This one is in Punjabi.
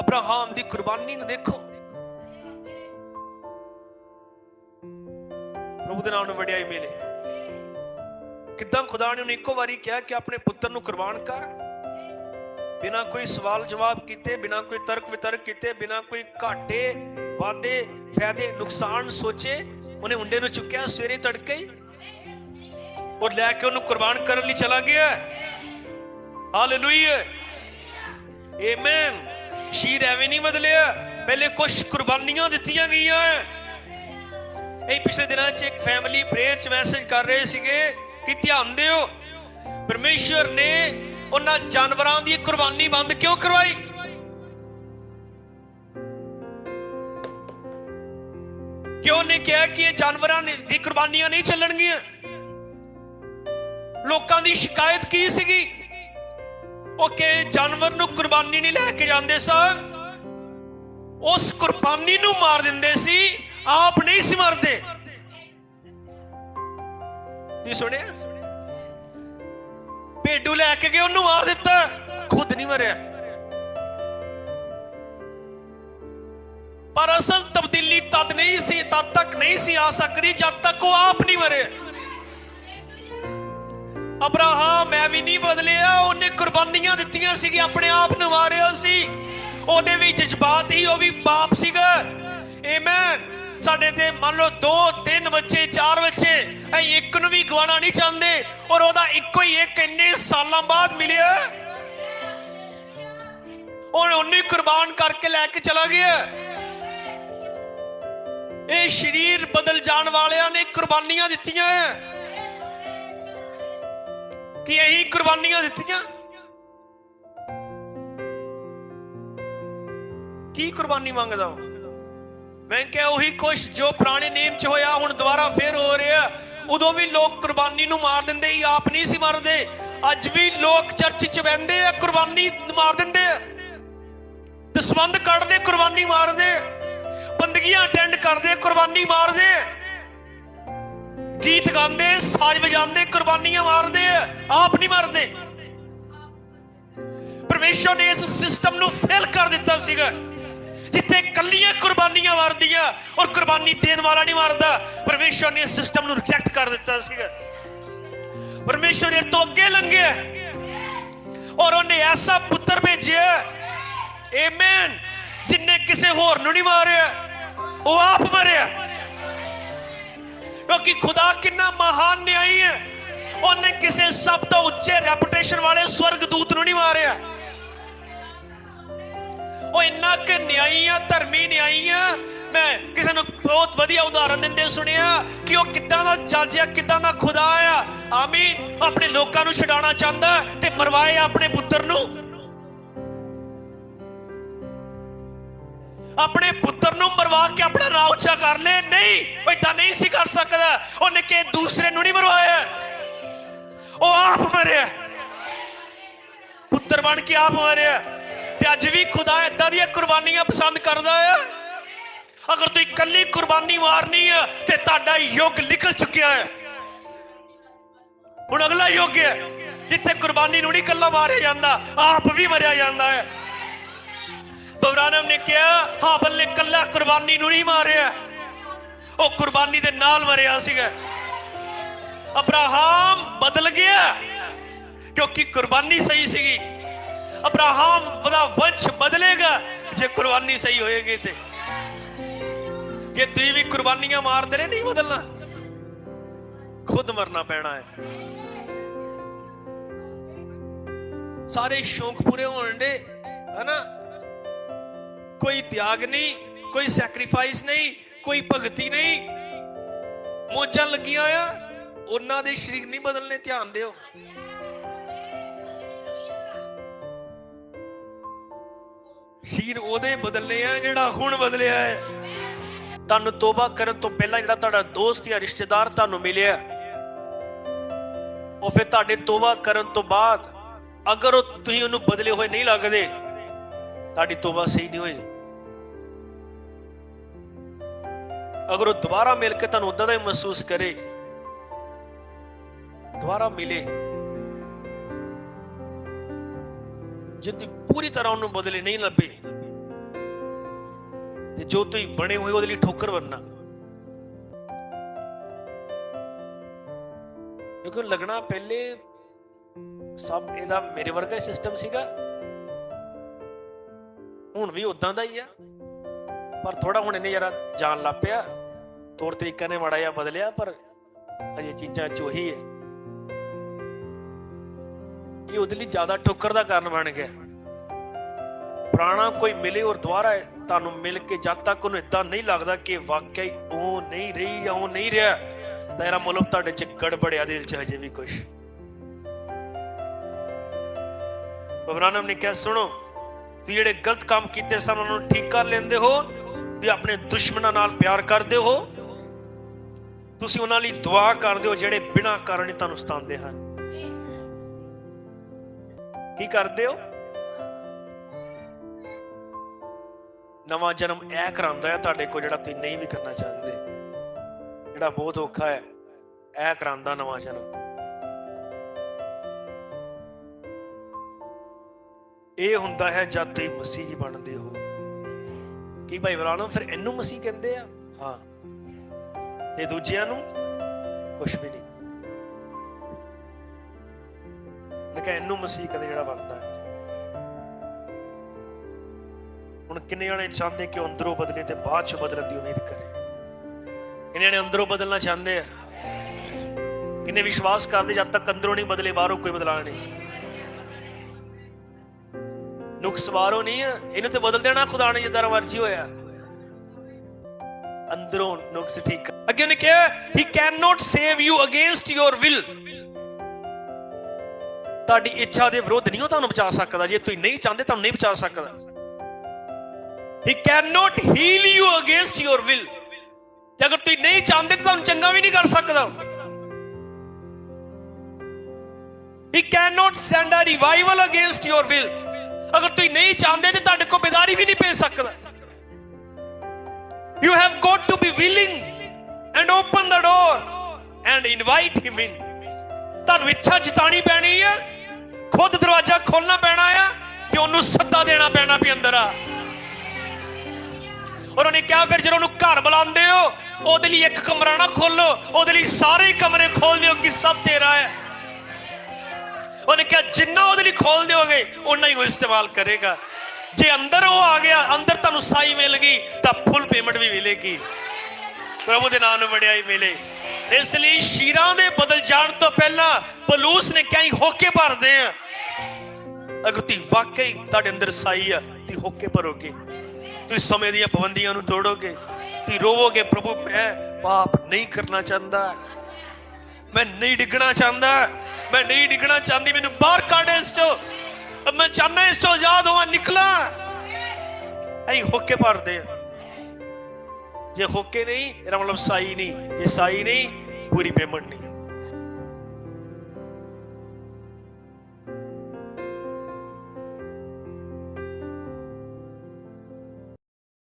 ਅਬਰਾਹਮ ਦੀ ਕੁਰਬਾਨੀ ਨੂੰ ਦੇਖੋ। ਪ੍ਰਭੂ ਦੇ ਨਾਮ ਨੂੰ ਵਡਿਆਈ ਮਿਲੇ। ਕਿਦਾਂ ਖੁਦਾ ਨੇ ਉਹਨੂੰ ਇੱਕੋ ਵਾਰੀ ਕਿਹਾ ਕਿ ਆਪਣੇ ਪੁੱਤਰ ਨੂੰ ਕੁਰਬਾਨ ਕਰ। ਬਿਨਾ ਕੋਈ ਸਵਾਲ ਜਵਾਬ ਕੀਤੇ, ਬਿਨਾ ਕੋਈ ਤਰਕ ਵਿਤਰਕ ਕੀਤੇ, ਬਿਨਾ ਕੋਈ ਘਾਟੇ ਵਾਦੇ ਫਾਇਦੇ, ਨੁਕਸਾਨ ਸੋਚੇ, ਉਹਨੇ ਮੁੰਡੇ ਨੂੰ ਚੁੱਕਿਆ, ਸਵੇਰੇ ਤੜਕੇ ਹੀ। ਔਰ ਲੈ ਕੇ ਉਹਨੂੰ ਕੁਰਬਾਨ ਕਰਨ ਲਈ ਚਲਾ ਗਿਆ। ਹਾਲੇਲੂਇਆ। ਆਮੇਨ ਸ਼ੀਰ ਐਵੇਂ ਨਹੀਂ ਬਦਲਿਆ। ਪਹਿਲੇ ਕੁਝ ਕੁਰਬਾਨੀਆਂ ਦਿੱਤੀਆਂ ਗਈਆਂ। ਇਹ ਪਿਛਲੇ ਦਿਨਾਂ 'ਚ ਇੱਕ ਫੈਮਿਲੀ ਪ੍ਰੇਅਰ 'ਚ ਮੈਸੇਜ ਕਰ ਰਹੇ ਸੀਗੇ ਕਿ ਧਿਆਨ ਦਿਓ। ਪਰਮੇਸ਼ਵਰ ਨੇ ਉਹਨਾਂ ਜਾਨਵਰਾਂ ਦੀ ਕੁਰਬਾਨੀ ਬੰਦ ਕਿਉਂ ਕਰਵਾਈ? ਕਿਉਂ ਨੇ ਕਿਹਾ ਕਿ ਇਹ ਜਾਨਵਰਾਂ ਨੇ- ਦੀ ਕੁਰਬਾਨੀਆਂ ਨਹੀਂ ਚੱਲਣਗੀਆਂ? ਲੋਕਾਂ ਦੀ ਸ਼ਿਕਾਇਤ ਕੀ ਸੀਗੀ? ਉਹ ਕਿ ਜਾਨਵਰ ਨੂੰ ਕੁਰਬਾਨੀ ਨਹੀਂ ਲੈ ਕੇ ਜਾਂਦੇ ਸਨ ਉਸ ਕੁਰਬਾਨੀ ਨੂੰ ਮਾਰ ਦਿੰਦੇ ਸੀ, ਆਪ ਨਹੀਂ ਸੀ ਮਰਦੇ। ਤੁਸੀਂ ਸੁਣਿਆ? ਭੇਡੂ ਲੈ ਕੇ ਗਏ, ਉਹਨੂੰ ਮਾਰ ਦਿੱਤਾ। ਖੁਦ ਨਹੀਂ ਮਰਿਆ। ਪਰ ਅਸਲ ਤਬਦੀਲੀ ਤਦ ਨਹੀਂ ਸੀ, ਤਦ ਤੱਕ ਨਹੀਂ ਸੀ ਆ ਸਕਦੀ, ਜਦ ਤੱਕ ਉਹ ਆਪ ਨਹੀਂ ਮਰਿਆ ਅਬਰਾਹਮ, ਮੈਂ ਵੀ ਨਹੀਂ ਬਦਲਿਆ। ਉਹਨੇ ਕੁਰਬਾਨੀਆਂ ਦਿੱਤੀਆਂ ਸੀ ਆਪਣੇ ਆਪ ਨੂੰ ਮਾਰਿਆ ਸੀ। ਉਹਦੇ ਵੀ ਜਜ਼ਬਾਤ ਹੀ ਉਹ ਵੀ ਬਾਪ ਸੀਗਾ। ਆਮੇਨ ਸਾਡੇ ਤੇ ਮੰਨ ਲਓ ਦੋ, ਤਿੰਨ ਬੱਚੇ, ਚਾਰ ਬੱਚੇ, ਅਸੀਂ ਇੱਕ ਨੂੰ ਵੀ ਗਵਾਣਾ ਨਹੀਂ ਚਾਹੁੰਦੇ। ਔਰ ਉਹਦਾ ਇੱਕੋ ਹੀ ਇੱਕ ਇੰਨੇ ਸਾਲਾਂ ਬਾਅਦ ਮਿਲਿਆ। ਉਹ ਉਹਨੂੰ ਕੁਰਬਾਨ ਕਰਕੇ ਲੈ ਕੇ ਚਲਾ ਗਿਆ। ਇਹ ਸਰੀਰ ਬਦਲ ਜਾਣ ਵਾਲਿਆਂ ਨੇ ਕੁਰਬਾਨੀਆਂ ਦਿੱਤੀਆਂ। ਹੈ ਕਿ ਇਹੀ ਕੁਰਬਾਨੀਆਂ ਦਿੱਤੀਆਂ? ਕੀ ਕੁਰਬਾਨੀ ਮੰਗਦਾ ਉਹ ਮੈਂ ਕਿਹਾ ਉਹੀ ਕੁਛ ਜੋ ਪੁਰਾਣੇ ਨੇਮ ਚ ਹੋਇਆ, ਹੁਣ ਦੁਬਾਰਾ ਫੇਰ ਹੋ ਰਿਹਾ। ਉਦੋਂ ਵੀ ਲੋਕ ਕੁਰਬਾਨੀ ਨੂੰ ਮਾਰ ਦਿੰਦੇ ਹੀ ਆਪ ਨਹੀਂ ਸੀ ਮਰਦੇ। ਅੱਜ ਵੀ ਲੋਕ ਚਰਚ ਚ ਬੈੰਦੇ ਆ, ਕੁਰਬਾਨੀ ਮਾਰ ਦਿੰਦੇ ਆ। ਦਸਵੰਦ ਕੱਢਦੇ, ਕੁਰਬਾਨੀ ਮਾਰਦੇ। ਬੰਦਗੀਆਂ ਅਟੈਂਡ ਕਰਦੇ, ਕੁਰਬਾਨੀ ਮਾਰਦੇ। ਗੀਤ ਗਾਉਂਦੇ, ਸਾਜ਼ ਵਜਾਉਂਦੇ, ਕੁਰਬਾਨੀਆਂ ਮਾਰਦੇ ਆ ਆਪ ਨਹੀਂ ਮਰਦੇ। ਪਰਮੇਸ਼ਰ ਨੇ ਇਸ ਸਿਸਟਮ ਨੂੰ ਫੇਲ ਕਰ ਦਿੱਤਾ ਸੀਗਾ। ਜਿੱਥੇ ਕੱਲੀਆਂ ਕੁਰਬਾਨੀਆਂ ਮਾਰਦੀਆਂ ਔਰ ਕੁਰਬਾਨੀ ਦੇਣ ਵਾਲਾ ਨਹੀਂ ਮਰਦਾ, ਪਰਮੇਸ਼ਰ ਨੇ ਇਸ ਸਿਸਟਮ ਨੂੰ ਰਿਜੈਕਟ ਕਰ ਦਿੱਤਾ ਸੀਗਾ। ਪਰਮੇਸ਼ਰ ਨੇ ਤੋਂ ਅੱਗੇ ਲੰਘਿਆ ਔਰ ਉਹਨੇ ਐਸਾ ਪੁੱਤਰ ਭੇਜਿਆ ਆਮੇਨ ਜਿਨੇ ਕਿਸੇ ਹੋਰ ਨੂੰ ਨਹੀਂ ਮਾਰਿਆ, ਉਹ ਆਪ ਮਰਿਆ। ਕਿਉਂਕਿ ਖੁਦਾ ਕਿੰਨਾ ਮਹਾਨ ਨਿਆਈ ਹੈ। ਉਹਨੇ ਕਿਸੇ ਸਭ ਤੋਂ ਉੱਚੇ ਰੈਪੂਟੇਸ਼ਨ ਵਾਲੇ ਸਵਰਗਦੂਤ ਨੂੰ ਨਹੀਂ ਮਾਰਿਆ। ਉਹ ਇੰਨਾ ਕਿ ਨਿਆਈ ਆ, ਧਰਮੀ ਨਿਆਈ ਆ। ਮੈਂ ਕਿਸੇ ਨੂੰ ਬਹੁਤ ਵਧੀਆ ਉਦਾਹਰਨ ਦਿੰਦੇ ਸੁਣਿਆ ਕਿ ਉਹ ਕਿੱਦਾਂ ਦਾ ਜੱਜ ਆ, ਕਿੱਦਾਂ ਦਾ ਖੁਦਾ ਆ। ਆਮੀਨ। ਆਪਣੇ ਲੋਕਾਂ ਨੂੰ ਛਡਾਉਣਾ ਚਾਹੁੰਦਾ ਤੇ ਮਰਵਾਏ ਆਪਣੇ ਪੁੱਤਰ ਨੂੰ। ਆਪਣੇ ਪੁੱਤਰ ਨੂੰ ਮਰਵਾ ਕੇ ਆਪਣਾ ਨਾਂ ਉੱਚਾ ਕਰ ਲੈ। ਨਹੀਂ, ਉਹ ਏਦਾਂ ਨਹੀਂ ਸੀ ਕਰ ਸਕਦਾ। ਉਹਨੇ ਕਿ ਦੂਸਰੇ ਨੂੰ ਨਹੀਂ ਮਰਵਾਇਆ। ਉਹ ਆਪ ਮਰਿਆ। ਪੁੱਤਰ ਬਣ ਕੇ ਆਪ ਮਰਿਆ। ਤੇ ਅੱਜ ਵੀ ਖੁਦਾ ਏਦਾਂ ਦੀਆਂ ਕੁਰਬਾਨੀਆਂ ਪਸੰਦ ਕਰਦਾ ਹੈ ਅਗਰ ਤੁਸੀਂ ਇਕੱਲੀ ਕੁਰਬਾਨੀ ਮਾਰਨੀ ਹੈ ਤੇ ਤੁਹਾਡਾ ਯੁੱਗ ਨਿਕਲ ਚੁੱਕਿਆ ਹੈ ਹੁਣ ਅਗਲਾ ਯੁੱਗ ਹੈ ਜਿੱਥੇ ਕੁਰਬਾਨੀ ਨੂੰ ਨਹੀਂ ਇਕੱਲਾ ਮਾਰਿਆ ਜਾਂਦਾ, ਆਪ ਵੀ ਮਰਿਆ ਜਾਂਦਾ ਹੈ ਬਵਰਾਨਮ ਨੇ ਕਿਹਾ ਹਾਬਲ ਨੇ ਕੱਲਾ ਕੁਰਬਾਨੀ ਨੂੰ ਨਹੀਂ ਮਾਰਿਆ। ਉਹ ਕੁਰਬਾਨੀ ਦੇ ਨਾਲ ਮਰਿਆ ਸੀਗਾ। ਅਬਰਾਹਮ ਬਦਲ ਗਿਆ, ਕਿਉਂਕਿ ਕੁਰਬਾਨੀ ਸਹੀ ਸੀਗੀ। ਅਬਰਾਹਮ ਦਾ ਵੰਸ਼ ਬਦਲੇਗਾ, ਜੇ ਕੁਰਬਾਨੀ ਸਹੀ ਹੋਏਗੀ ਤੇ। ਜੇ ਤੁਸੀਂ ਵੀ ਕੁਰਬਾਨੀਆਂ ਮਾਰਦੇ ਰਹੇ, ਨਹੀਂ ਬਦਲਣਾ। ਖੁਦ ਮਰਨਾ ਪੈਣਾ ਹੈ। ਸਾਰੇ ਸ਼ੌਂਕ ਪੂਰੇ ਹੋਣ ਦੇ, ਹਨਾ? ਕੋਈ ਤਿਆਗ ਨਹੀਂ, ਕੋਈ ਸੈਕਰੀਫਾਈਸ ਨਹੀਂ, ਕੋਈ ਭਗਤੀ ਨਹੀਂ। ਮੋਜਾਂ ਲੱਗੀਆਂ ਆ, ਉਹਨਾਂ ਦੇ ਸ਼ਰੀਰ ਨਹੀਂ ਬਦਲਨੇ, ਧਿਆਨ ਦਿਓ। ਸਰੀਰ ਉਹਦੇ ਬਦਲਨੇ ਆ ਜਿਹੜਾ ਹੁਣ ਬਦਲਿਆ ਹੈ। ਤੁਹਾਨੂੰ ਤੋਬਾ ਕਰਨ ਤੋਂ ਪਹਿਲਾਂ ਜਿਹੜਾ ਤੁਹਾਡਾ ਦੋਸਤ ਜਾਂ ਰਿਸ਼ਤੇਦਾਰ ਤੁਹਾਨੂੰ ਮਿਲਿਆ ਉਹ ਫਿਰ ਤੁਹਾਡੇ ਤੋਬਾ ਕਰਨ ਤੋਂ ਬਾਅਦ ਅਗਰ ਉਹ ਤੁਸੀਂ ਉਹਨੂੰ ਬਦਲੇ ਹੋਏ ਨਹੀਂ ਲੱਗਦੇ ਤੁਹਾਡੀ ਤੋਬਾ ਸਹੀ ਨਹੀਂ ਹੋਈ। ਅਗਰ ਉਹ ਦੁਬਾਰਾ ਮਿਲ ਕੇ ਤੁਹਾਨੂੰ ਉਦਾਂ ਦਾ ਹੀ ਮਹਿਸੂਸ ਕਰੇ, ਦੁਬਾਰਾ ਮਿਲੇ ਜੇ ਪੂਰੀ ਤਰ੍ਹਾਂ ਉਹਨੂੰ ਬਦਲੇ ਨਹੀਂ ਲੱਭੇ, ਤੇ ਜੋ ਤੁਸੀਂ ਬਣੇ ਹੋਏ ਉਹਦੇ ਲਈ ਠੋਕਰ ਬਣਨਾ। ਕਿਉਂਕਿ ਲੱਗਣਾ ਪਹਿਲੇ ਸਭ ਇਹਦਾ ਮੇਰੇ ਵਰਗਾ ਸਿਸਟਮ ਸੀਗਾ। ਹੁਣ ਵੀ ਉਦਾਂ ਦਾ ਹੀ ਆ। ਪਰ ਥੋੜਾ ਹੁਣ ਇਹਨੇ ਜਰਾ ਜਾਣ ਲੱਗ ਪਿਆ। ਤੌਰ ਤਰੀਕਾ ਨੇ ਮਾੜਾ ਜਿਹਾ ਬਦਲਿਆ, ਪਰ ਅਜੇ ਚੀਜ਼ਾਂ ਚ ਹੈ। ਇਹ ਉਹਦੇ ਲਈ ਜ਼ਿਆਦਾ ਠੋਕਰ ਦਾ ਕਾਰਨ ਬਣ ਗਿਆ। ਪੁਰਾਣਾ ਕੋਈ ਮਿਲੇ ਔਰ ਦੁਬਾਰਾ ਤੁਹਾਨੂੰ ਮਿਲ ਕੇ ਜਦ ਤੱਕ ਉਹਨੂੰ ਇਦਾਂ ਨਹੀਂ ਲੱਗਦਾ ਕਿ ਵਾਕਈ ਉਹ ਨਹੀਂ ਰਹੀ ਜਾਂ ਉਹ ਨਹੀਂ ਰਿਹਾ ਤਾਂ ਇਹਦਾ ਮਤਲਬ ਤੁਹਾਡੇ ਚ ਗੜਬੜਿਆ ਦਿਲ ਚ ਹਜੇ ਵੀ ਕੁਝ ਬਬਰਾਨਮ ਨੇ ਕਿਹਾ, ਸੁਣੋ ਤੁਸੀਂ ਜਿਹੜੇ ਗਲਤ ਕੰਮ ਕੀਤੇ ਸਨ, ਉਹਨਾਂ ਨੂੰ ਠੀਕ ਕਰ ਲੈਂਦੇ ਹੋ ਤੁਸੀਂ ਆਪਣੇ ਦੁਸ਼ਮਣਾਂ ਨਾਲ ਪਿਆਰ ਕਰਦੇ ਹੋ। ਤੁਸੀਂ ਉਹਨਾਂ ਲਈ ਦੁਆ ਕਰਦੇ ਹੋ ਜਿਹੜੇ ਬਿਨਾਂ ਕਾਰਨ ਹੀ ਤੁਹਾਨੂੰ ਸਤਾਉਂਦੇ ਹਨ। ਕੀ ਕਰਦੇ ਹੋ? ਨਵਾਂ ਜਨਮ ਇਹ ਕਰਾਉਂਦਾ ਹੈ ਤੁਹਾਡੇ ਕੋਲ ਜਿਹੜਾ ਤੁਸੀਂ ਨਹੀਂ ਵੀ ਕਰਨਾ ਚਾਹੁੰਦੇ। ਜਿਹੜਾ ਬਹੁਤ ਔਖਾ ਹੈ, ਇਹ ਕਰਾਉਂਦਾ ਨਵਾਂ ਜਨਮ। ਇਹ ਹੁੰਦਾ ਹੈ ਜਦ ਤੁਸੀਂ ਮਸੀਹ ਬਣਦੇ ਹੋ। ਕੀ ਭਾਈ ਬਰਾਨਮ ਫਿਰ ਇਹਨੂੰ ਮਸੀਹ ਕਹਿੰਦੇ ਆ? ਹਾਂ। ਤੇ ਦੂਜਿਆਂ ਨੂੰ ਕੁਝ ਵੀ ਨਹੀਂ। ਲੇਕਿਨ ਇਹਨੂੰ ਮਸੀਹ ਕਦੇ ਜਿਹੜਾ ਬਣਦਾ ਹੈ। ਹੁਣ ਕਿੰਨੇ ਜਣੇ ਚਾਹੁੰਦੇ ਕਿ ਉਹ ਅੰਦਰੋਂ ਬਦਲੇ ਤੇ ਬਾਅਦ ਚ ਬਦਲਣ ਦੀ ਉਮੀਦ ਕਰੇ? ਕਿੰਨੇ ਜਣੇ ਅੰਦਰੋਂ ਬਦਲਣਾ ਚਾਹੁੰਦੇ ਆ? ਕਿੰਨੇ ਵਿਸ਼ਵਾਸ ਕਰਦੇ ਜਦ ਤੱਕ ਅੰਦਰੋਂ ਨਹੀਂ ਬਦਲੇ, ਬਾਹਰੋਂ ਕੋਈ ਬਦਲਾਅ ਨਹੀਂ। ਨੁਕਸ ਬਾਹਰੋਂ ਨਹੀਂ ਹੈ ਇਹਨੂੰ ਤੇ ਬਦਲ ਦੇਣਾ ਖੁਦਾ ਨੇ ਜਿੱਦਾਂ ਮਰਜ਼ੀ ਹੋਇਆ। ਅੰਦਰੋਂ ਨੁਕਸ ਠੀਕ ਅੱਗੇ ਉਹਨੇ ਕਿਹਾ he can not save you against your will ਤੁਹਾਡੀ ਇੱਛਾ ਦੇ ਵਿਰੁੱਧ ਨਹੀਂ ਉਹ ਤੁਹਾਨੂੰ ਬਚਾ ਸਕਦਾ। ਜੇ ਤੁਸੀਂ ਨਹੀਂ ਚਾਹੁੰਦੇ, ਤੁਹਾਨੂੰ ਨਹੀਂ ਬਚਾ ਸਕਦਾ। He can not heal you against your will ਜੇ ਅਗਰ ਤੁਸੀਂ ਨਹੀਂ ਚਾਹੁੰਦੇ, ਤਾਂ ਤੁਹਾਨੂੰ ਚੰਗਾ ਵੀ ਨਹੀਂ ਕਰ ਸਕਦਾ। He can not send a revival against your will ਅਗਰ ਤੁਸੀਂ ਨਹੀਂ ਚਾਹੁੰਦੇ ਤੇ ਤੁਹਾਡੇ ਕੋਲ ਬਿਦਾਰੀ ਵੀ ਨਹੀਂ ਪੈ ਸਕਦਾ। You have got to be willing and open the door and invite him in ਤੁਹਾਨੂੰ ਇੱਛਾ ਜਤਾਣੀ ਪੈਣੀ ਹੈ ਖੁਦ ਦਰਵਾਜ਼ਾ ਖੋਲਣਾ ਪੈਣਾ ਆ ਤੇ ਉਹਨੂੰ ਸੱਦਾ ਦੇਣਾ ਪੈਣਾ ਵੀ ਅੰਦਰ ਆ। ਔਰ ਉਹਨੇ ਕਿਹਾ ਫਿਰ ਜਦੋਂ ਉਹਨੂੰ ਘਰ ਬੁਲਾਉਂਦੇ ਹੋ, ਉਹਦੇ ਲਈ ਇੱਕ ਕਮਰਾ ਨਾ ਖੋਲੋ ਉਹਦੇ ਲਈ ਸਾਰੇ ਕਮਰੇ ਖੋਲ ਦਿਓ ਕਿ ਸਭ ਤੇਰਾ ਹੈ। ਉਹਨੇ ਕਿਹਾ, ਜਿੰਨਾ ਉਹਦੇ ਲਈ ਖੋਲ ਦਿਓਗੇ ਉਨਾ ਹੀ ਉਹ ਇਸਤੇਮਾਲ ਕਰੇਗਾ। ਜੇ ਅੰਦਰ ਉਹ ਆ ਗਿਆ, ਅੰਦਰ ਤੁਹਾਨੂੰ ਸਾਈ ਮਿਲ ਗਈ, ਤਾਂ ਫੁੱਲ ਪੇਮੈਂਟ ਵੀ ਮਿਲੇਗੀ। ਪ੍ਰਭੂ ਦੇ ਨਾਮ ਨੂੰ ਵਡਿਆਈ ਮਿਲੇ। ਇਸ ਲਈ ਸ਼ੀਰਾਂ ਦੇ ਬਦਲ ਜਾਣ ਤੋਂ ਪਹਿਲਾਂ ਪਲੂਸ ਨੇ ਕਈ ਹੋਕੇ ਭਰਦੇ ਆ ਅਗਰ ਤੁਸੀਂ ਵਾਕਈ ਤੁਹਾਡੇ ਅੰਦਰ ਸਾਈ ਆ, ਤੁਸੀਂ ਹੋਕੇ ਭਰੋਗੇ। ਤੁਸੀਂ ਸਮੇਂ ਦੀਆਂ ਪਾਬੰਦੀਆਂ ਨੂੰ ਤੋੜੋਗੇ। ਤੁਸੀਂ ਰੋਵੋਗੇ, ਪ੍ਰਭੂ, ਮੈਂ ਪਾਪ ਨਹੀਂ ਕਰਨਾ ਚਾਹੁੰਦਾ। ਮੈਂ ਨਹੀਂ ਡਿੱਗਣਾ ਚਾਹੁੰਦਾ। ਮੈਂ ਨਹੀਂ ਡਿੱਗਣਾ ਚਾਹੁੰਦੀ, ਮੈਨੂੰ ਬਾਹਰ ਕੱਢ ਇਸ ਚੋਂ। ਮੈਂ ਚਾਹੁੰਦਾ ਇਸ ਤੋਂ ਆਜ਼ਾਦ ਹੋਵਾਂ, ਨਿਕਲਾਂ। ਐਂ ਹੋਕੇ ਭਰਦੇ ਆ। ਜੇ ਹੋਕੇ ਨਹੀਂ, ਇਹਦਾ ਮਤਲਬ ਸਾਈ ਨਹੀਂ। ਜੇ ਸਾਈ ਨਹੀਂ, ਪੂਰੀ ਪੇਮੈਂਟ ਨਹੀਂ